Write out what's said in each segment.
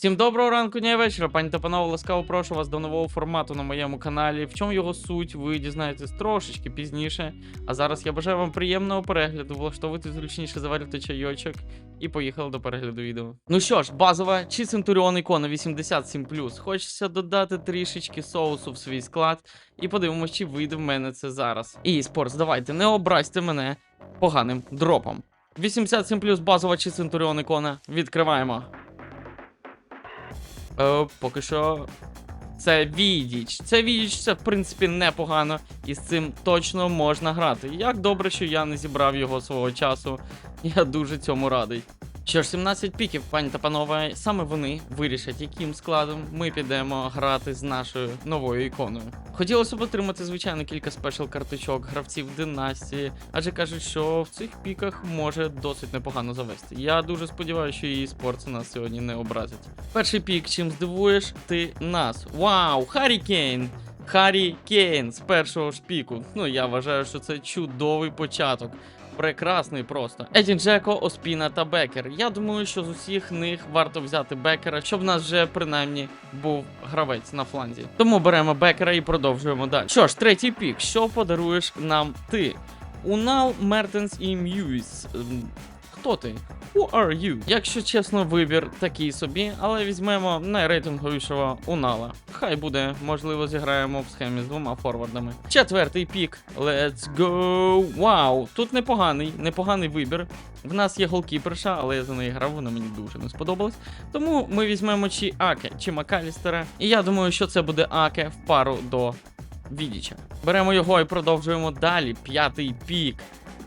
Всім доброго ранку, дня і вечора, пані та панове, ласкаво прошу вас до нового формату на моєму каналі. В чому його суть, ви дізнаєтесь трошечки пізніше. А зараз я бажаю вам приємного перегляду, влаштовувати зручніше заварити чайочок і поїхали до перегляду відео. Ну що ж, базова чи Центуріон ікона 87 Хочеться додати трішечки соусу в свій склад і подивимось, чи вийде в мене це зараз. І спортс, давайте, не образьте мене поганим дропом. 87 базова чи Центуріон ікона. Відкриваємо. Е, поки що. Це Відіч. Це Відіч, це в принципі непогано, і з цим точно можна грати. Як добре, що я не зібрав його свого часу. Я дуже цьому радий. Що ж, 17 піків, пані та панове, саме вони вирішать, яким складом ми підемо грати з нашою новою іконою. Хотілося б отримати, звичайно, кілька спешл карточок гравців династії, адже кажуть, що в цих піках може досить непогано завести. Я дуже сподіваюся, що її спорт нас сьогодні не образить. Перший пік, чим здивуєш ти нас. Вау, Харі Кейн! Харі Кейн з першого ж піку. Ну, я вважаю, що це чудовий початок. Прекрасний просто. Едін Джеко, Оспіна та Бекер. Я думаю, що з усіх них варто взяти Бекера, щоб в нас вже принаймні був гравець на фланзі. Тому беремо Бекера і продовжуємо далі. Що ж, третій пік. Що подаруєш нам ти? Унал, Мертенс і Мьюіс. Ем, Хто ти? Who are you? Якщо чесно, вибір такий собі, але візьмемо найрейтинговішого Унала. Хай буде, можливо, зіграємо в схемі з двома форвардами. Четвертий пік. Let's go! Вау! Тут непоганий, непоганий вибір. В нас є голкіперша, але я за неї грав, вона мені дуже не сподобалась. Тому ми візьмемо чи Аке, чи Макалістера. І я думаю, що це буде Аке в пару до Відіча. Беремо його і продовжуємо далі. П'ятий пік.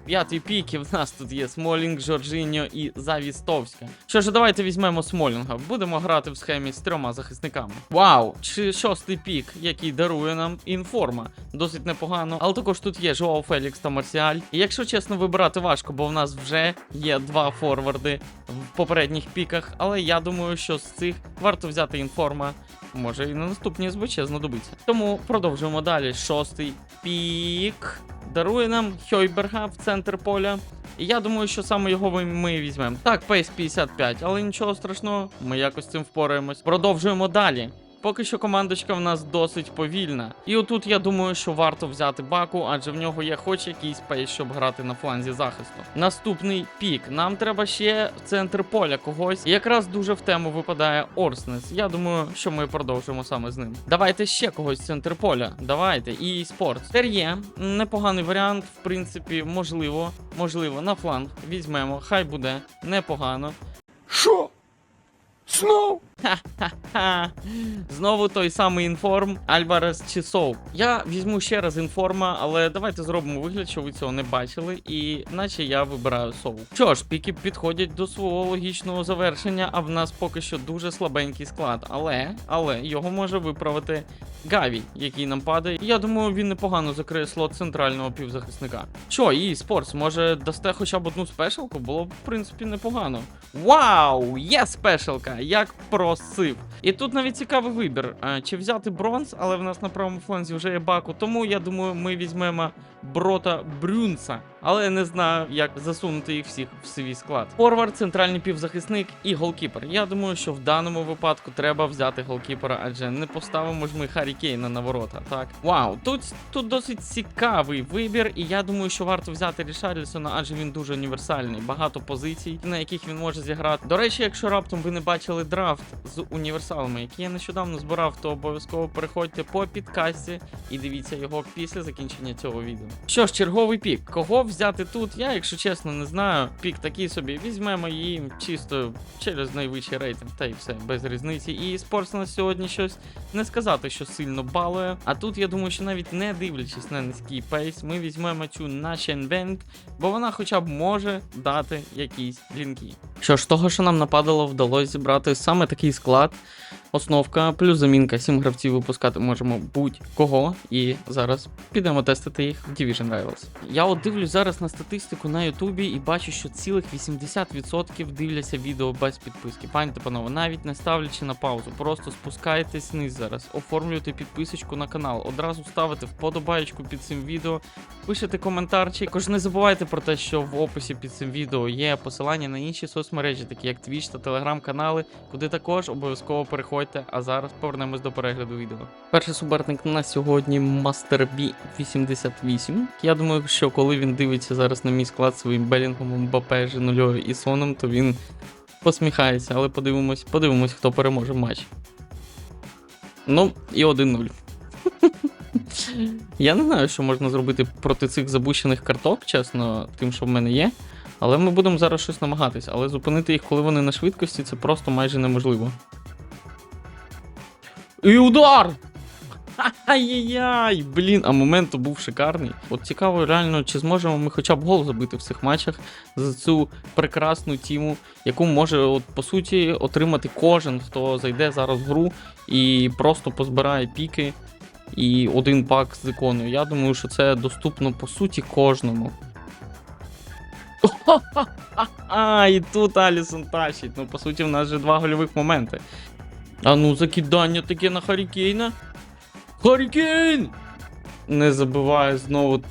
П'ятий пік, і в нас тут є Смолінг, Жоржиньо і Завістовська. Що ж, давайте візьмемо Смолінга. Будемо грати в схемі з трьома захисниками. Вау! Чи шостий пік, який дарує нам інформа. Досить непогано. Але також тут є Жоао Фелікс та Марсіаль. І якщо чесно, вибирати важко, бо в нас вже є два форварди в попередніх піках. Але я думаю, що з цих варто взяти інформа. Може і на наступній СБЧ знадобиться. Тому продовжуємо далі. Шостий пік. Дарує нам Хьойберга в центр поля. І я думаю, що саме його ми, візьмемо. Так, пейс 55, але нічого страшного, ми якось цим впораємось. Продовжуємо далі. Поки що командочка в нас досить повільна. І отут я думаю, що варто взяти баку, адже в нього є хоч якийсь пейс, щоб грати на фланзі захисту. Наступний пік. Нам треба ще в центр поля когось. І якраз дуже в тему випадає Орснес. Я думаю, що ми продовжимо саме з ним. Давайте ще когось в центр поля. Давайте. І спорт. Тер'є. Непоганий варіант, в принципі, можливо, можливо, на фланг візьмемо. Хай буде непогано. Що? Знов? Знову той самий інформ Альварес чи Соу. Я візьму ще раз інформа, але давайте зробимо вигляд, що ви цього не бачили, і наче я вибираю Соу. Що ж, піки підходять до свого логічного завершення, а в нас поки що дуже слабенький склад. Але, але його може виправити Гаві, який нам падає. Я думаю, він непогано закриє слот центрального півзахисника. Що, і спортс, може дасте хоча б одну спешалку? Було б, в принципі, непогано. Вау! Є спешалка! Як просив. І тут навіть цікавий вибір. Чи взяти бронз, але в нас на правому фланзі вже є баку. Тому я думаю, ми візьмемо Брота Брюнса. Але я не знаю, як засунути їх всіх в свій склад. Форвард, центральний півзахисник і голкіпер. Я думаю, що в даному випадку треба взяти голкіпера, адже не поставимо ж ми Харі Кейна на ворота. Так, вау, тут, тут досить цікавий вибір, і я думаю, що варто взяти Рішарлісона, адже він дуже універсальний. Багато позицій, на яких він може зіграти. До речі, якщо раптом ви не бачили драфт з універсалами, який я нещодавно збирав, то обов'язково переходьте по підкасті і дивіться його після закінчення цього відео. Що ж, черговий пік. Кого взяти тут? Я, якщо чесно, не знаю. Пік такий собі. Візьмемо її чисто через найвищий рейтинг, та й все, без різниці. І спортс на сьогодні щось не сказати, що сильно балує. А тут я думаю, що навіть не дивлячись на низький пейс, ми візьмемо цю Наченбенк, бо вона хоча б може дати якісь лінки. Що ж, того, що нам нападало, вдалося зібрати саме такий склад. Основка плюс замінка. Сім гравців випускати можемо будь-кого. І зараз підемо тестити їх в Division Rivals. Я от дивлюсь зараз. Зараз на статистику на Ютубі і бачу, що цілих 80% дивляться відео без підписки. Пані та панове, навіть не ставлячи на паузу, просто спускайтесь вниз зараз, оформлюйте підписочку на канал, одразу ставите вподобаєчку під цим відео, пишете коментарчик. Також не забувайте про те, що в описі під цим відео є посилання на інші соцмережі, такі як Twitch та телеграм-канали, куди також обов'язково переходьте. А зараз повернемось до перегляду відео. Перший суперник на сьогодні Master B 88. Я думаю, що коли він дивиться зараз на мій склад своїм Белінгом, Мбапе, Женульою і Соном, то він посміхається, але подивимось, подивимось, хто переможе в матчі. Ну, і 1-0. Я не знаю, що можна зробити проти цих забущених карток, чесно, тим, що в мене є. Але ми будемо зараз щось намагатись. Але зупинити їх, коли вони на швидкості, це просто майже неможливо. І удар! Ай-яй-яй! Блін, а момент був шикарний. От цікаво, реально, чи зможемо ми хоча б гол забити в цих матчах за цю прекрасну тіму, яку може, от, по суті, отримати кожен, хто зайде зараз в гру і просто позбирає піки і один пак з іконою. Я думаю, що це доступно по суті кожному. А, і тут Алісон тащить. Ну, по суті, в нас же два гольових моменти. А ну, закидання таке на Харікейна. Харікейн! Не забиває знову.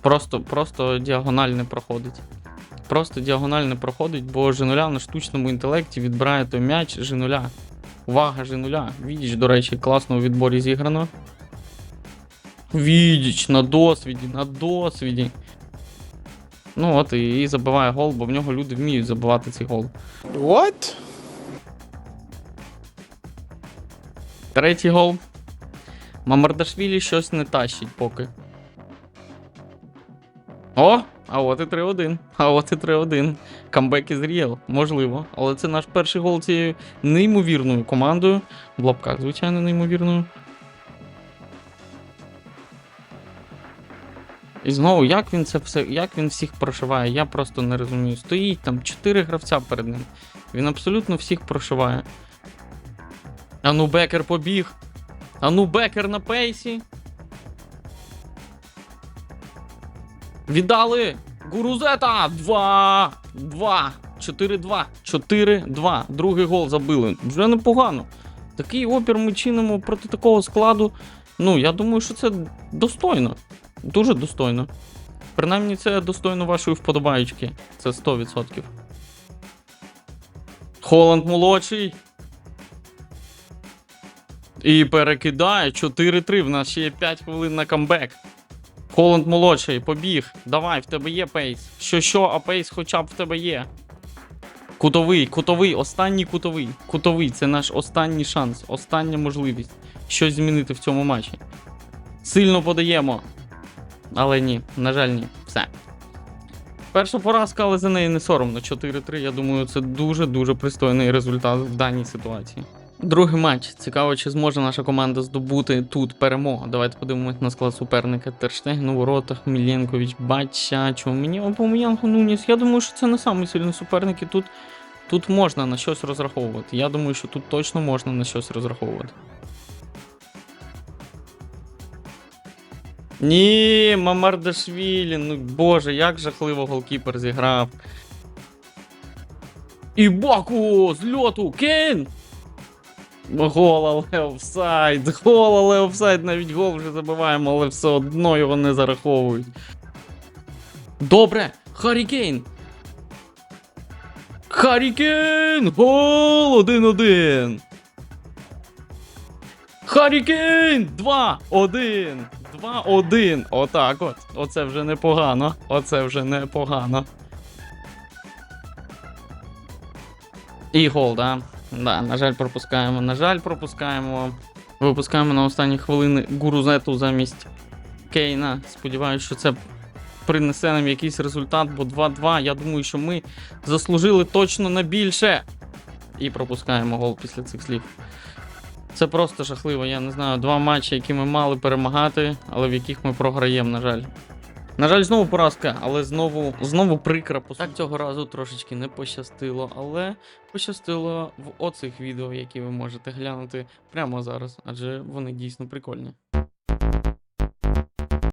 Просто, просто діагональ не проходить. Просто діагональ не проходить, бо Женуля на штучному інтелекті відбирає той м'яч Женуля. Увага, Женуля. Відіч, до речі, класно у відборі зіграно. Відіч на досвіді, на досвіді. Ну от і, і забиває гол, бо в нього люди вміють забивати цей гол. What? Третій гол. Мамардашвілі щось не тащить поки. О! А от і 3-1. А от і 3-1. Камбек із Ріел, можливо. Але це наш перший гол цією неймовірною командою. В лапках, звичайно, неймовірною. І знову, як він це все, як він всіх прошиває, я просто не розумію. Стоїть там 4 гравця перед ним. Він абсолютно всіх прошиває. Ану Бекер побіг. Ану Бекер на пейсі. Віддали! Гурузета! 2! 2! 4-2. 4-2. Другий гол забили. Вже непогано. Такий опір ми чинимо проти такого складу. Ну, я думаю, що це достойно. Дуже достойно. Принаймні, це достойно вашої вподобаючки. Це 100%. Холланд молодший. І перекидає 4-3. В нас ще є 5 хвилин на камбек. Холланд молодший, побіг. Давай, в тебе є пейс. Що що, а пейс хоча б в тебе є. Кутовий, кутовий, останній кутовий. Кутовий це наш останній шанс, остання можливість щось змінити в цьому матчі. Сильно подаємо. Але ні, на жаль, ні. Все. Перша поразка, але за неї не соромно. 4-3. Я думаю, це дуже-дуже пристойний результат в даній ситуації. Другий матч. Цікаво, чи зможе наша команда здобути тут перемогу. Давайте подивимось на склад суперника. Терштеген у воротах, Міленкович, Бача, Чумені, Обом'янг, Нуніс. Я думаю, що це не самий суперник, і тут, тут можна на щось розраховувати. Я думаю, що тут точно можна на щось розраховувати. Ні, Мамардашвілі, ну боже, як жахливо голкіпер зіграв. І Баку! З льоту! Кейн! Гол, але офсайд, гол, офсайд, навіть гол вже забиваємо, але все одно його не зараховують. Добре, Харі Кейн. Харі Кейн! Гол! 1-1. Харі Кейн! 2-1. 2-1. Отак от. Оце вже непогано. Оце вже непогано. І гол, да. Да, на жаль, пропускаємо. На жаль, пропускаємо. Випускаємо на останні хвилини Гурузету замість Кейна. Сподіваюся, що це принесе нам якийсь результат, бо 2-2. Я думаю, що ми заслужили точно на більше. І пропускаємо гол після цих слів. Це просто жахливо. Я не знаю, два матчі, які ми мали перемагати, але в яких ми програємо, на жаль. На жаль, знову поразка, але знову знову прикра. Так цього разу трошечки не пощастило, але пощастило в оцих відео, які ви можете глянути прямо зараз, адже вони дійсно прикольні.